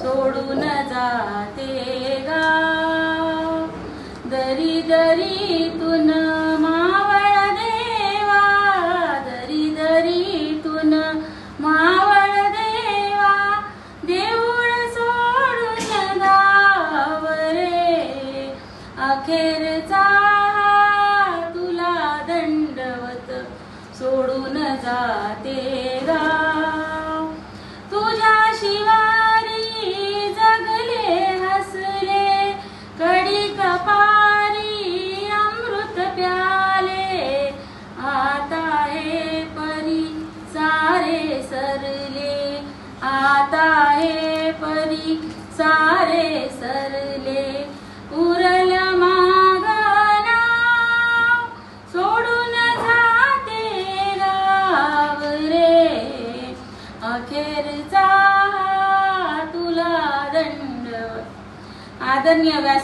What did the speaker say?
सोडून जाते गा. दरी दरीतून मावळ देवा. दरी दरीतून मावळ देवा. देऊळ सोडून गाव रे अखेरचा तुला दंडवत सोडून जाते गा. आता हे परी सारे सरले। उरल मागना सोडून जाते गाव रे। अखेरचा तुला दंड. आदरणीय व्यास